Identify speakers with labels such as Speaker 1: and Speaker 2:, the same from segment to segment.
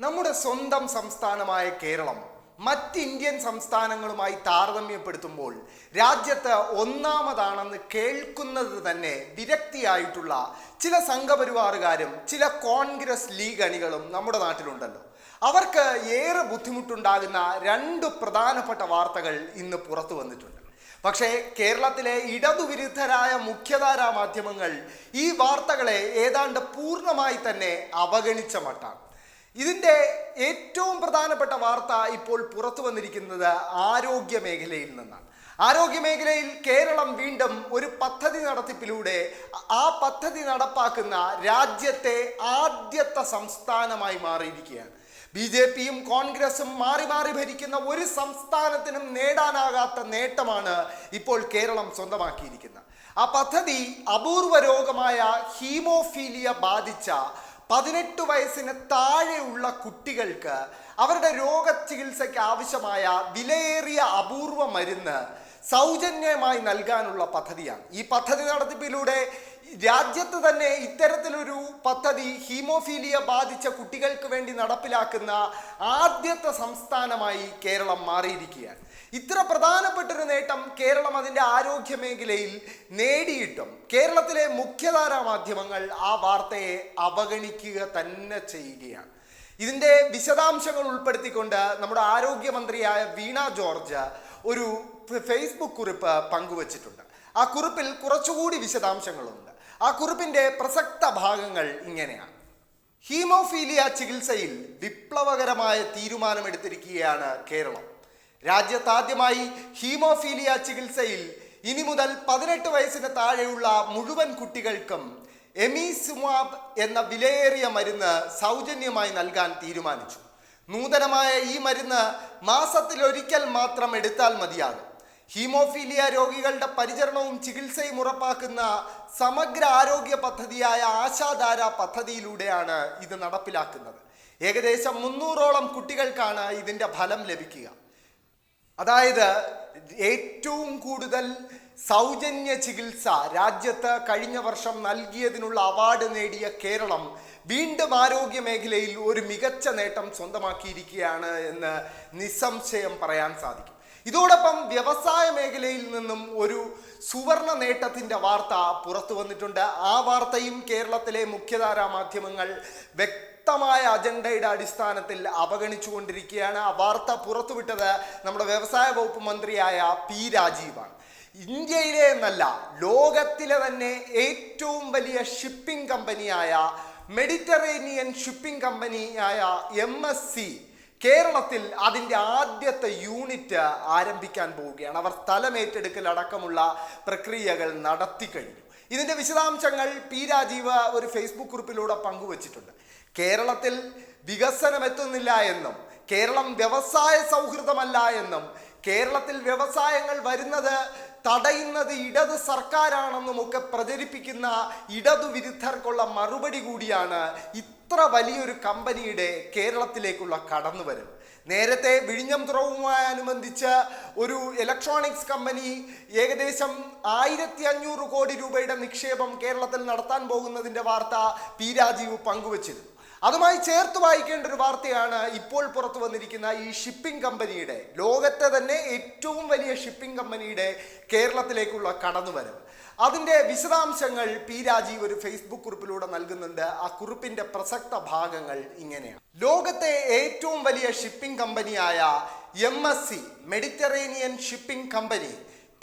Speaker 1: നമ്മുടെ സ്വന്തം സംസ്ഥാനമായ കേരളം മറ്റ് ഇന്ത്യൻ സംസ്ഥാനങ്ങളുമായി താരതമ്യപ്പെടുത്തുമ്പോൾ രാജ്യത്ത് ഒന്നാമതാണെന്ന് കേൾക്കുന്നത് തന്നെ വിരക്തിയായിട്ടുള്ള ചില സംഘപരിവാറുകാരും ചില കോൺഗ്രസ് ലീഗ് അണികളും നമ്മുടെ നാട്ടിലുണ്ടല്ലോ. അവർക്ക് ഏറെ ബുദ്ധിമുട്ടുണ്ടാകുന്ന രണ്ട് പ്രധാനപ്പെട്ട വാർത്തകൾ ഇന്ന് പുറത്തു വന്നിട്ടുണ്ട്. പക്ഷേ കേരളത്തിലെ ഇടതുവിരുദ്ധരായ മുഖ്യധാരാ മാധ്യമങ്ങൾ ഈ വാർത്തകളെ ഏതാണ്ട് പൂർണമായി തന്നെ അവഗണിച്ച മട്ടാണ്. ഇതിന്റെ ഏറ്റവും പ്രധാനപ്പെട്ട വാർത്ത ഇപ്പോൾ പുറത്തു വന്നിരിക്കുന്നത് ആരോഗ്യ മേഖലയിൽ നിന്നാണ്. ആരോഗ്യ മേഖലയിൽ കേരളം വീണ്ടും ഒരു പദ്ധതി നടത്തിപ്പിലൂടെ ആ പദ്ധതി നടപ്പാക്കുന്ന രാജ്യത്തെ ആദ്യത്തെ സംസ്ഥാനമായി മാറിയിരിക്കുകയാണ്. ബി ജെ പിയും കോൺഗ്രസും മാറി മാറി ഭരിക്കുന്ന ഒരു സംസ്ഥാനത്തിനും നേടാനാകാത്ത നേട്ടമാണ് ഇപ്പോൾ കേരളം സ്വന്തമാക്കിയിരിക്കുന്നത്. ആ പദ്ധതി അപൂർവ രോഗമായ ഹീമോഫീലിയ ബാധിച്ച പതിനെട്ട് വയസ്സിന് താഴെയുള്ള കുട്ടികൾക്ക് അവരുടെ രോഗ ചികിത്സയ്ക്ക് ആവശ്യമായ വിലയേറിയ അപൂർവ മരുന്ന് സൗജന്യമായി നൽകാനുള്ള പദ്ധതിയാണ്. ഈ പദ്ധതി നടത്തിപ്പിലൂടെ രാജ്യത്ത് തന്നെ ഇത്തരത്തിലൊരു പദ്ധതി ഹീമോഫീലിയ ബാധിച്ച കുട്ടികൾക്ക് വേണ്ടി നടപ്പിലാക്കുന്ന ആദ്യത്തെ സംസ്ഥാനമായി കേരളം മാറിയിരിക്കുകയാണ്. ഇത്ര പ്രധാനപ്പെട്ടൊരു നേട്ടം കേരളം അതിന്റെ ആരോഗ്യ മേഖലയിൽ നേടിയിട്ടും കേരളത്തിലെ മുഖ്യധാരാ മാധ്യമങ്ങൾ ആ വാർത്തയെ അവഗണിക്കുക തന്നെ ചെയ്യുകയാണ്. ഇതിന്റെ വിശദാംശങ്ങൾ ഉൾപ്പെടുത്തിക്കൊണ്ട് നമ്മുടെ ആരോഗ്യമന്ത്രിയായ വീണ ജോർജ് ഒരു ഫേസ്ബുക്ക് കുറിപ്പ് പങ്കുവച്ചിട്ടുണ്ട്. ആ കുറിപ്പിൽ കുറച്ചുകൂടി വിശദാംശങ്ങളുണ്ട്. ആ കുറിപ്പിന്റെ പ്രസക്ത ഭാഗങ്ങൾ ഇങ്ങനെയാണ്. ഹീമോഫീലിയ ചികിത്സയിൽ വിപ്ലവകരമായ തീരുമാനമെടുത്തിരിക്കുകയാണ് കേരളം. രാജ്യത്താദ്യമായി ഹീമോഫീലിയ ചികിത്സയിൽ ഇനി മുതൽ പതിനെട്ട് വയസ്സിന് താഴെയുള്ള മുഴുവൻ കുട്ടികൾക്കും എമിസുമാബ് എന്ന വിലയേറിയ മരുന്ന് സൗജന്യമായി നൽകാൻ തീരുമാനിച്ചു. നൂതനമായ ഈ മരുന്ന് മാസത്തിലൊരിക്കൽ മാത്രം എടുത്താൽ മതിയാകും. ഹീമോഫീലിയ രോഗികളുടെ പരിചരണവും ചികിത്സയും ഉറപ്പാക്കുന്ന സമഗ്ര ആരോഗ്യ പദ്ധതിയായ ആശാധാര പദ്ധതിയിലൂടെയാണ് ഇത് നടപ്പിലാക്കുന്നത്. ഏകദേശം മുന്നൂറോളം കുട്ടികൾക്കാണ് ഇതിന്റെ ഫലം ലഭിക്കുക. അതായത് ഏറ്റവും കൂടുതൽ സൗജന്യ ചികിത്സ രാജ്യത്ത് കഴിഞ്ഞ വർഷം നൽകിയതിനുള്ള അവാർഡ് നേടിയ കേരളം വീണ്ടും ആരോഗ്യ മേഖലയിൽ ഒരു മികച്ച നേട്ടം സ്വന്തമാക്കിയിരിക്കുകയാണ് എന്ന് നിസ്സംശയം പറയാൻ സാധിക്കും. ഇതോടൊപ്പം വ്യവസായ മേഖലയിൽ നിന്നും ഒരു സുവർണ നേട്ടത്തിന്റെ വാർത്ത പുറത്തു വന്നിട്ടുണ്ട് ആ വാർത്തയും കേരളത്തിലെ മുഖ്യധാരാ മാധ്യമങ്ങൾ വ്യക്തമായ അജണ്ടയുടെ അടിസ്ഥാനത്തിൽ അവഗണിച്ചുകൊണ്ടിരിക്കുകയാണ്. ആ വാർത്ത പുറത്തുവിട്ടത് നമ്മുടെ വ്യവസായ വകുപ്പ് മന്ത്രിയായ പി രാജീവാണ്. ഇന്ത്യയിലെ എന്നല്ല ലോകത്തിലെ തന്നെ ഏറ്റവും വലിയ ഷിപ്പിംഗ് കമ്പനിയായ മെഡിറ്ററേനിയൻ ഷിപ്പിംഗ് കമ്പനിയായ എം എസ് സി കേരളത്തിൽ അതിന്റെ ആദ്യത്തെ യൂണിറ്റ് ആരംഭിക്കാൻ പോവുകയാണ്. അവർ സ്ഥലമേറ്റെടുക്കൽ അടക്കമുള്ള പ്രക്രിയകൾ നടത്തി കഴിഞ്ഞു. ഇതിന്റെ വിശദാംശങ്ങൾ പി രാജീവ് ഒരു ഫേസ്ബുക്ക് ഗ്രൂപ്പിലൂടെ പങ്കുവച്ചിട്ടുണ്ട്. കേരളത്തിൽ വികസനം എത്തുന്നില്ല എന്നും കേരളം വ്യവസായ സൗഹൃദമല്ല എന്നും കേരളത്തിൽ വ്യവസായങ്ങൾ വരുന്നത് തടയുന്നത് ഇടത് സർക്കാരാണെന്നും ഒക്കെ പ്രചരിപ്പിക്കുന്ന ഇടതു വിരുദ്ധർക്കുള്ള മറുപടി കൂടിയാണ് ഇത്ര വലിയൊരു കമ്പനിയുടെ കേരളത്തിലേക്കുള്ള കടന്നുവരവ്. നേരത്തെ വിഴിഞ്ഞം തുറവുമായനുബന്ധിച്ച് ഒരു ഇലക്ട്രോണിക്സ് കമ്പനി ഏകദേശം ആയിരത്തി അഞ്ഞൂറ് കോടി രൂപയുടെ നിക്ഷേപം കേരളത്തിൽ നടത്താൻ പോകുന്നതിന്റെ വാർത്ത പി രാജീവ് പങ്കുവച്ചിരുന്നു. അതുമായി ചേർത്ത് വായിക്കേണ്ട ഒരു വാർത്തയാണ് ഇപ്പോൾ പുറത്തു വന്നിരിക്കുന്ന ഈ ഷിപ്പിംഗ് കമ്പനിയുടെ ലോകത്തെ തന്നെ ഏറ്റവും വലിയ ഷിപ്പിംഗ് കമ്പനിയുടെ കേരളത്തിലേക്കുള്ള കടന്നുവരവ്. അതിന്റെ വിശദാംശങ്ങൾ പി രാജീവ് ഒരു ഫേസ്ബുക്ക് കുറിപ്പിലൂടെ നൽകുന്നുണ്ട്. ആ കുറിപ്പിന്റെ പ്രസക്ത ഭാഗങ്ങൾ ഇങ്ങനെയാണ്. ലോകത്തെ ഏറ്റവും വലിയ ഷിപ്പിംഗ് കമ്പനിയായ M S C Mediterranean shipping company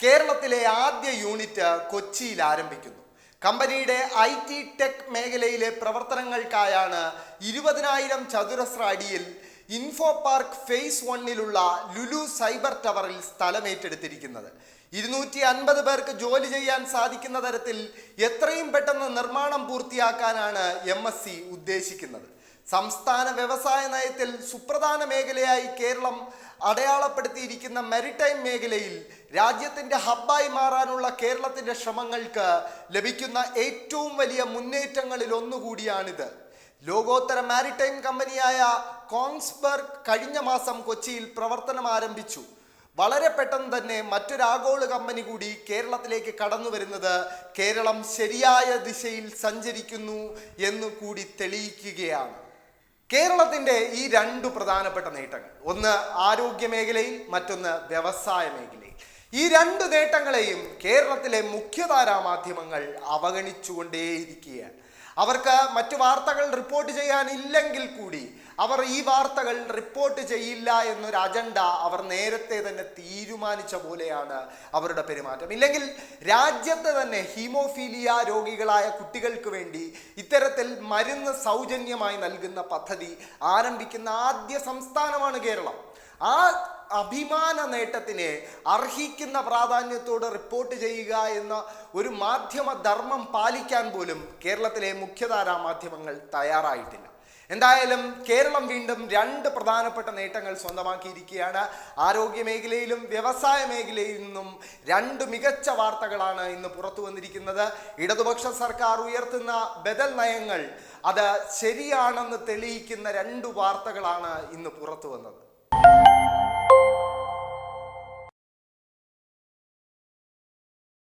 Speaker 1: കേരളത്തിലെ ആദ്യ യൂണിറ്റ് കൊച്ചിയിൽ ആരംഭിക്കുന്നു. കമ്പനിയുടെ ഐ ടി ടെക് മേഖലയിലെ പ്രവർത്തനങ്ങൾക്കായാണ് ഇരുപതിനായിരം ചതുരശ്ര അടിയിൽ ഇൻഫോ പാർക്ക് ഫേസ് വണ്ണിലുള്ള ലുലു സൈബർ ടവറിൽ സ്ഥലമേറ്റെടുത്തിരിക്കുന്നത്. ഇരുന്നൂറ്റി അൻപത് പേർക്ക് ജോലി ചെയ്യാൻ സാധിക്കുന്ന തരത്തിൽ എത്രയും പെട്ടെന്ന് നിർമ്മാണം പൂർത്തിയാക്കാനാണ് എം ഉദ്ദേശിക്കുന്നത്. സംസ്ഥാന വ്യവസായ നയത്തിൽ സുപ്രധാന മേഖലയായി കേരളം അടയാളപ്പെടുത്തിയിരിക്കുന്ന മെരിടൈം മേഖലയിൽ രാജ്യത്തിന്റെ ഹബ്ബായി മാറാനുള്ള കേരളത്തിന്റെ ശ്രമങ്ങൾക്ക് ലഭിക്കുന്ന ഏറ്റവും വലിയ മുന്നേറ്റങ്ങളിൽ ഒന്നുകൂടിയാണിത്. ലോകോത്തര മാരിടൈം കമ്പനിയായ കോങ്സ്ബർഗ് കഴിഞ്ഞ മാസം കൊച്ചിയിൽ പ്രവർത്തനം ആരംഭിച്ചു. വളരെ പെട്ടെന്ന് തന്നെ മറ്റൊരു ആഗോള കമ്പനി കൂടി കേരളത്തിലേക്ക് കടന്നു വരുന്നത് കേരളം ശരിയായ ദിശയിൽ സഞ്ചരിക്കുന്നു എന്ന് കൂടി തെളിയിക്കുകയാണ്. കേരളത്തിന്റെ ഈ രണ്ടു പ്രധാനപ്പെട്ട നേട്ടങ്ങൾ. ഒന്ന് ആരോഗ്യ മേഖലയിൽ മറ്റൊന്ന് വ്യവസായ മേഖലയിൽ. ഈ രണ്ട് നേട്ടങ്ങളെയും കേരളത്തിലെ മുഖ്യധാരാ മാധ്യമങ്ങൾ അവഗണിച്ചുകൊണ്ടേയിരിക്കുകയാണ്. അവർക്ക് മറ്റു വാർത്തകൾ റിപ്പോർട്ട് ചെയ്യാനില്ലെങ്കിൽ കൂടി അവർ ഈ വാർത്തകൾ റിപ്പോർട്ട് ചെയ്യില്ല എന്നൊരു അജണ്ട അവർ നേരത്തെ തന്നെ തീരുമാനിച്ച പോലെയാണ് അവരുടെ പെരുമാറ്റം. ഇല്ലെങ്കിൽ രാജ്യത്ത് തന്നെ ഹീമോഫീലിയ രോഗികളായ കുട്ടികൾക്ക് വേണ്ടി ഇത്തരത്തിൽ മരുന്ന് സൗജന്യമായി നൽകുന്ന പദ്ധതി ആരംഭിക്കുന്ന ആദ്യ സംസ്ഥാനമാണ് കേരളം. ആ അഭിമാന നേട്ടത്തിന് അർഹിക്കുന്ന പ്രാധാന്യത്തോട് റിപ്പോർട്ട് ചെയ്യുക എന്ന ഒരു മാധ്യമ ധർമ്മം പാലിക്കാൻ പോലും കേരളത്തിലെ മുഖ്യധാരാ മാധ്യമങ്ങൾ തയ്യാറായിട്ടില്ല. എന്തായാലും കേരളം വീണ്ടും രണ്ട് പ്രധാനപ്പെട്ട നേട്ടങ്ങൾ സ്വന്തമാക്കിയിരിക്കുകയാണ്. ആരോഗ്യ മേഖലയിലും വ്യവസായ മേഖലയിൽ നിന്നും രണ്ട് മികച്ച വാർത്തകളാണ് ഇന്ന് പുറത്തു വന്നിരിക്കുന്നത്. ഇടതുപക്ഷ സർക്കാർ ഉയർത്തുന്ന ബദൽ നയങ്ങൾ അത് ശരിയാണെന്ന് തെളിയിക്കുന്ന രണ്ട് വാർത്തകളാണ് ഇന്ന് പുറത്തു വന്നത്.